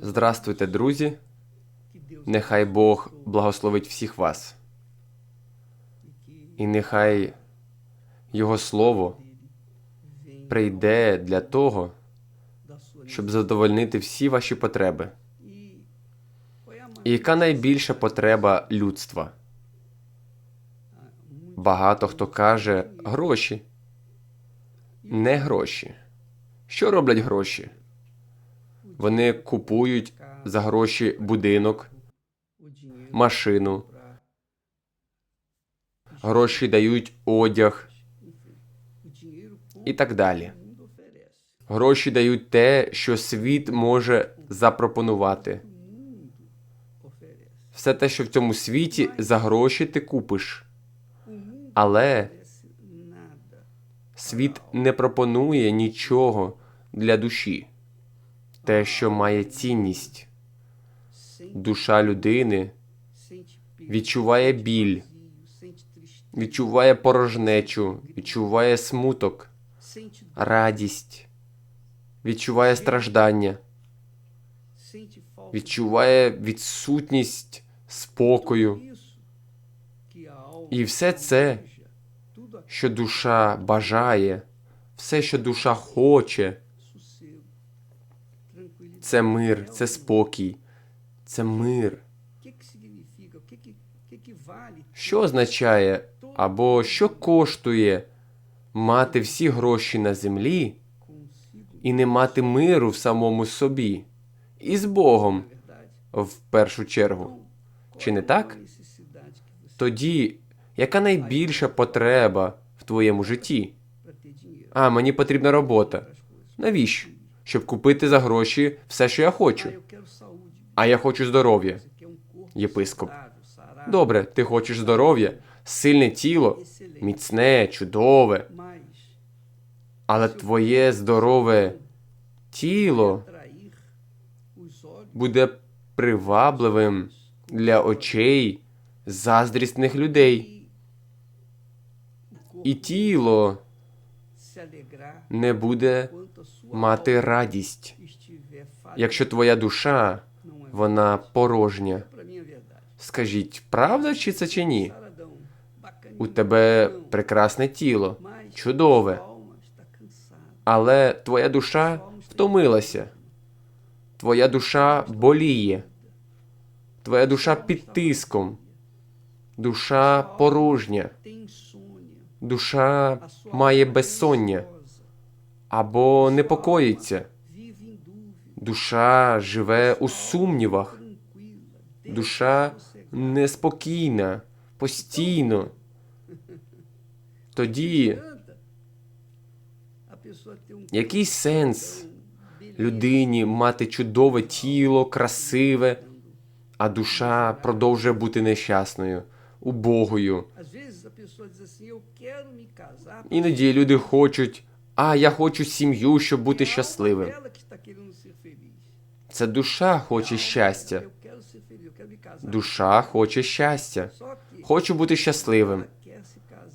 Здравствуйте, друзі. Нехай Бог благословить всіх вас. І нехай Його Слово прийде для того, щоб задовольнити всі ваші потреби. І яка найбільша потреба людства? Багато хто каже гроші. Не гроші. Що роблять гроші? Вони купують за гроші будинок, машину, гроші дають одяг і так далі. Гроші дають те, що світ може запропонувати. Все те, що в цьому світі, за гроші ти купиш. Але світ не пропонує нічого для душі. Те, що має цінність. Душа людини відчуває біль, відчуває порожнечу, відчуває смуток, радість, відчуває страждання, відчуває відсутність спокою. І все це, що душа бажає, все, що душа хоче, це мир, це спокій, це мир. Що означає або що коштує мати всі гроші на землі і не мати миру в самому собі і з Богом в першу чергу? Чи не так? Тоді яка найбільша потреба в твоєму житті? А, мені потрібна робота. Навіщо? Щоб купити за гроші все, що я хочу. А я хочу здоров'я. Єпископ. Добре, ти хочеш здоров'я, сильне тіло, міцне, чудове, але твоє здорове тіло буде привабливим для очей заздрісних людей. І тіло не буде мати радість, якщо твоя душа вона порожня. Скажіть, правда чи це чи ні? У тебе прекрасне тіло, чудове, але твоя душа втомилася. Твоя душа боліє. Твоя душа під тиском. Душа порожня. Душа має безсоння або непокоїться. Душа живе у сумнівах. Душа неспокійна, постійно. Тоді який сенс людині мати чудове тіло, красиве, а душа продовжує бути нещасною, убогою. Іноді люди хочуть, а я хочу сім'ю, щоб бути щасливим. Це душа хоче щастя. Душа хоче щастя. Хочу бути щасливим.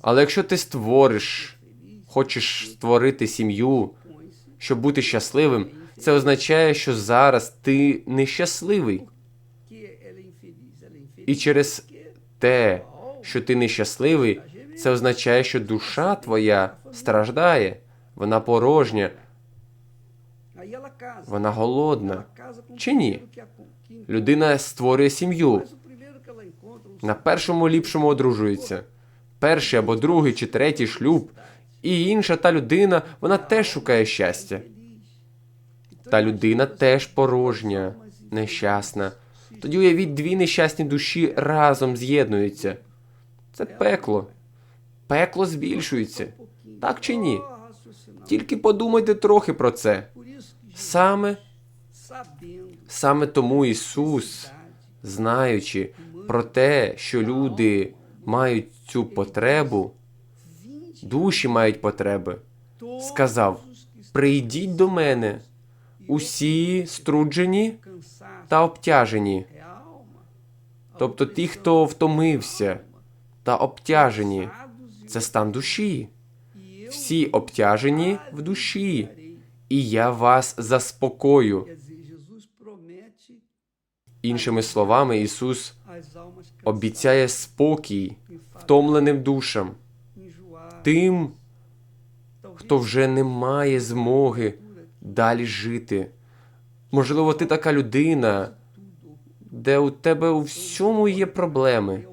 Але якщо ти створиш, хочеш створити сім'ю, щоб бути щасливим, це означає, що зараз ти нещасливий. І через те, що ти нещасливий, це означає, що душа твоя страждає, вона порожня, вона голодна. Чи ні? Людина створює сім'ю. На першому ліпшому одружується. Перший або другий чи третій шлюб. І інша та людина, вона теж шукає щастя. Та людина теж порожня, нещасна. Тоді уявіть, дві нещасні душі разом з'єднуються. Це пекло. Пекло збільшується. Так чи ні? Тільки подумайте трохи про це. Саме, саме тому Ісус, знаючи про те, що люди мають цю потребу, душі мають потреби, сказав: Прийдіть до мене, усі струджені та обтяжені, тобто ті, хто втомився та обтяжені, це стан душі. Всі обтяжені в душі, і я вас заспокою. Іншими словами, Ісус обіцяє спокій втомленим душам, тим, хто вже не має змоги далі жити. Можливо, ти така людина, де у тебе у всьому є проблеми,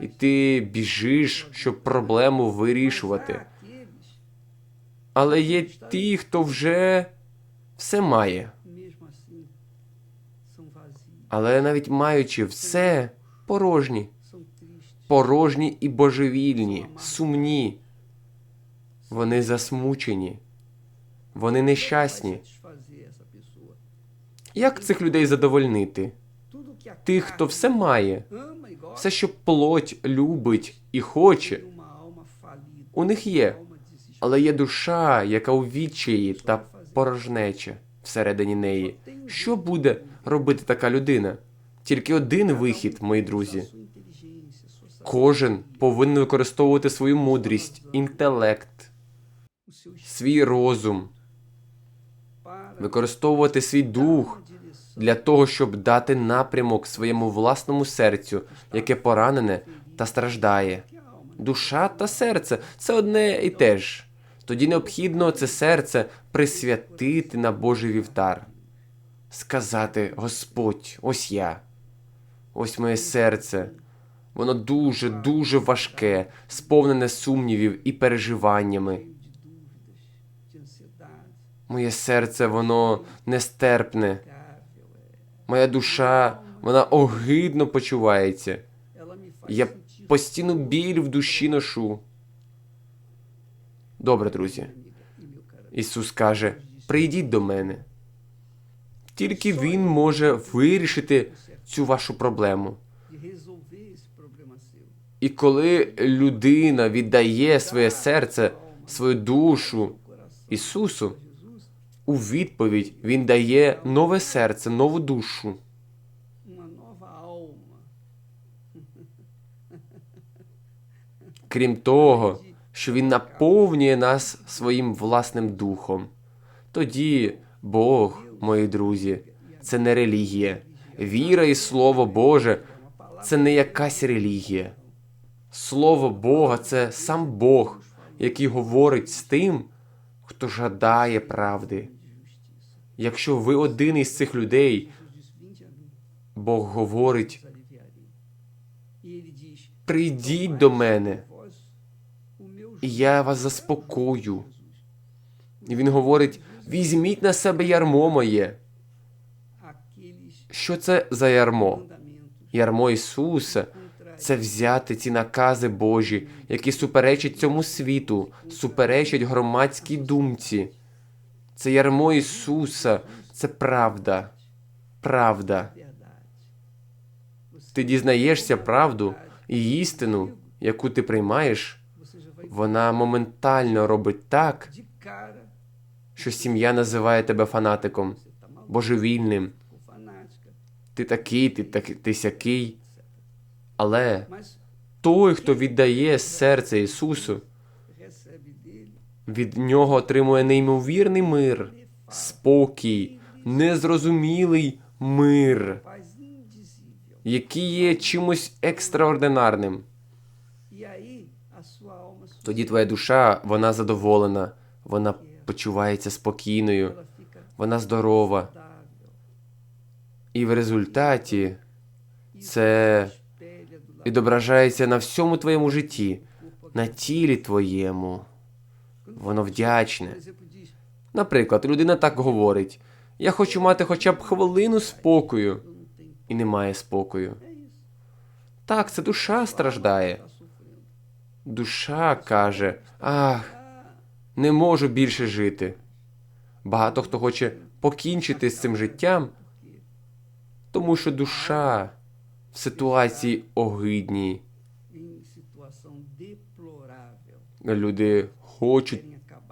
і ти біжиш, щоб проблему вирішувати. Але є ті, хто вже все має. Але навіть маючи все, порожні, порожні і божевільні, сумні. Вони засмучені, вони нещасні. Як цих людей задовольнити? Тих, хто все має, все, що плоть любить і хоче, у них є. Але є душа, яка у відчаї та порожнеча всередині неї. Що буде робити така людина? Тільки один вихід, мої друзі. Кожен повинен використовувати свою мудрість, інтелект, свій розум, використовувати свій дух для того, щоб дати напрямок своєму власному серцю, яке поранене та страждає. Душа та серце це одне і те ж. Тоді необхідно це серце присвятити на Божий вівтар, сказати: Господь, ось я, ось моє серце. Воно дуже, дуже важке, сповнене сумнівів і переживаннями. Моє серце, воно нестерпне. Моя душа, вона огидно почувається. Я постійну біль в душі ношу. Добре, друзі. Ісус каже: прийдіть до мене. Тільки Він може вирішити цю вашу проблему. І коли людина віддає своє серце, свою душу Ісусу, у відповідь Він дає нове серце, нову душу. Крім того, що Він наповнює нас своїм власним духом. Тоді Бог, мої друзі, це не релігія. Віра і Слово Боже це не якась релігія. Слово Бога це сам Бог, який говорить з тим, хто жадає правди. Якщо ви один із цих людей, Бог говорить: прийдіть до мене, і я вас заспокою. І він говорить: візьміть на себе ярмо моє. Що це за ярмо? Ярмо Ісуса це взяти ці накази Божі, які суперечать цьому світу, суперечать громадській думці. Це ярмо Ісуса, це правда. Правда. Ти дізнаєшся правду і істину, яку ти приймаєш, вона моментально робить так, що сім'я називає тебе фанатиком, божевільним. Ти такий, ти, так, ти сякий. Але той, хто віддає серце Ісусу, від нього отримує неймовірний мир, спокій, незрозумілий мир, який є чимось екстраординарним. Тоді твоя душа, вона задоволена, вона почувається спокійною, вона здорова. І в результаті це відображається на всьому твоєму житті, на тілі твоєму. Воно вдячне. Наприклад, людина так говорить: Я хочу мати хоча б хвилину спокою, і немає спокою. Так, це душа страждає. Душа каже: Ах, не можу більше жити. Багато хто хоче покінчити з цим життям, тому що душа в ситуації огидній. Люди хочуть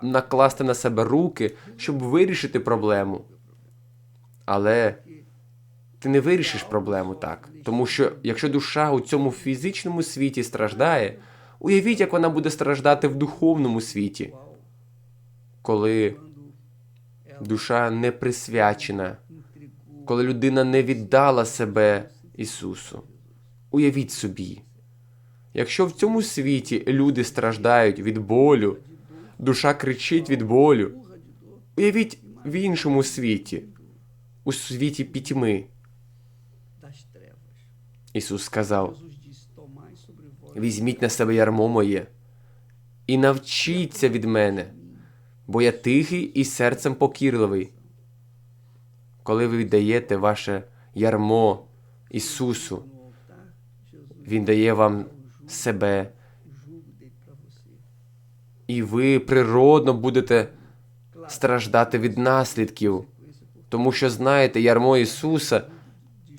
накласти на себе руки, щоб вирішити проблему. Але ти не вирішиш проблему так. Тому що якщо душа у цьому фізичному світі страждає, уявіть, як вона буде страждати в духовному світі, коли душа не присвячена, коли людина не віддала себе Ісусу. Уявіть собі, якщо в цьому світі люди страждають від болю, душа кричить від болю, уявіть в іншому світі, у світі пітьми. Ісус сказав: Візьміть на себе ярмо моє і навчіться від мене, бо я тихий і серцем покірливий. Коли ви віддаєте ваше ярмо Ісусу, Він дає вам себе, і ви природно будете страждати від наслідків, тому що знаєте, ярмо Ісуса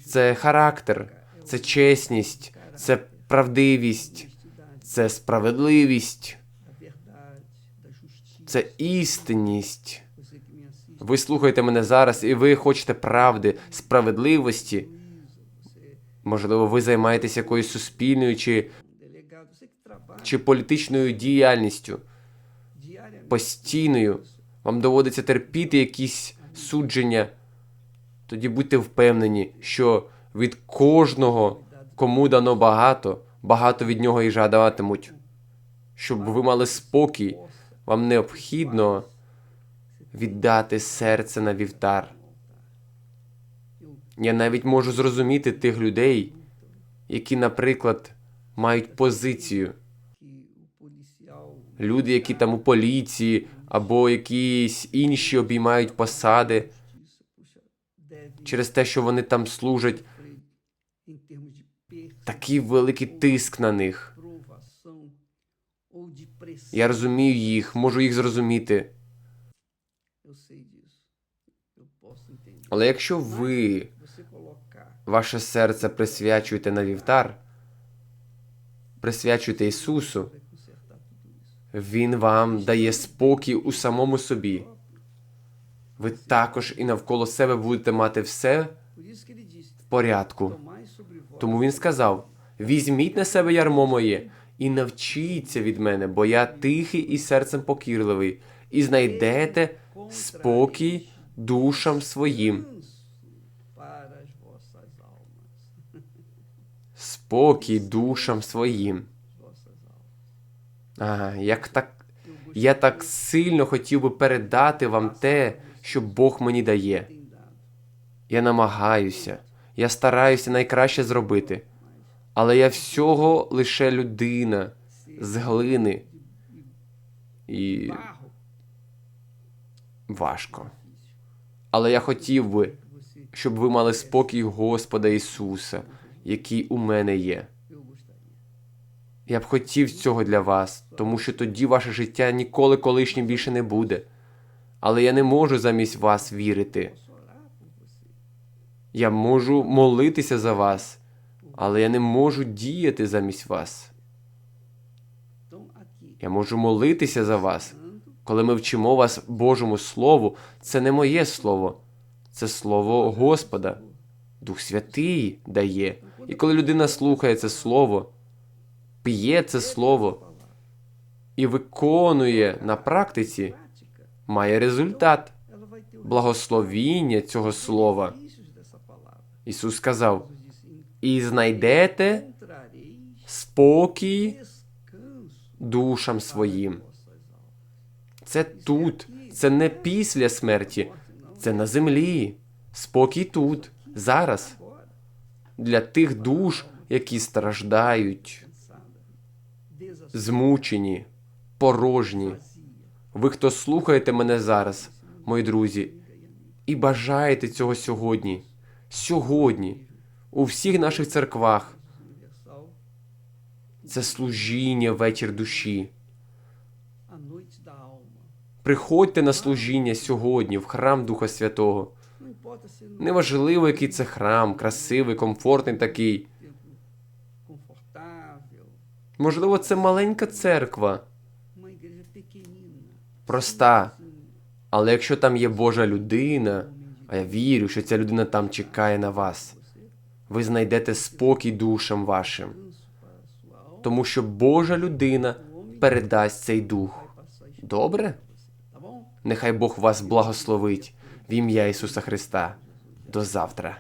це характер, це чесність, це правдивість, це справедливість, це істинність. Ви слухаєте мене зараз, і ви хочете правди, справедливості. Можливо, ви займаєтесь якоюсь суспільною чи, чи політичною діяльністю, постійною. Вам доводиться терпіти якісь судження. Тоді будьте впевнені, що від кожного, кому дано багато, багато від нього і жадатимуть. Щоб ви мали спокій, вам необхідно віддати серце на вівтар. Я навіть можу зрозуміти тих людей, які, наприклад, мають позицію. Люди, які там у поліції або якісь інші обіймають посади через те, що вони там служать, такий великий тиск на них. Я розумію їх, можу їх зрозуміти. Але якщо ви ваше серце присвячуєте на вівтар, присвячуєте Ісусу. Він вам дає спокій у самому собі. Ви також і навколо себе будете мати все в порядку. Тому він сказав: візьміть на себе ярмо моє і навчіться від мене, бо я тихий і серцем покірливий, і знайдете спокій душам своїм. Спокій душам своїм. Ага, як так. Я так сильно хотів би передати вам те, що Бог мені дає. Я намагаюся, я стараюся найкраще зробити, але я всього лише людина з глини. І важко. Але я хотів би, щоб ви мали спокій Господа Ісуса, який у мене є. Я б хотів цього для вас, тому що тоді ваше життя ніколи колишнім більше не буде. Але я не можу замість вас вірити. Я можу молитися за вас, але я не можу діяти замість вас. Я можу молитися за вас. Коли ми вчимо вас Божому Слову, це не моє слово, це слово Господа. Дух Святий дає. І коли людина слухає це слово, п'є це слово і виконує на практиці, має результат благословіння цього слова. Ісус сказав: і знайдете спокій душам своїм. Це тут, це не після смерті, це на землі. Спокій тут, зараз, для тих душ, які страждають, змучені, порожні. Ви, хто слухаєте мене зараз, мої друзі, і бажаєте цього сьогодні, сьогодні, у всіх наших церквах, це служіння вечір душі. Приходьте на служіння сьогодні в храм Духа Святого. Неважливо, який це храм, красивий, комфортний такий. Можливо, це маленька церква, проста. Але якщо там є Божа людина, а я вірю, що ця людина там чекає на вас, ви знайдете спокій душам вашим, тому що Божа людина передасть цей дух. Добре? Нехай Бог вас благословить в ім'я Ісуса Христа. До завтра.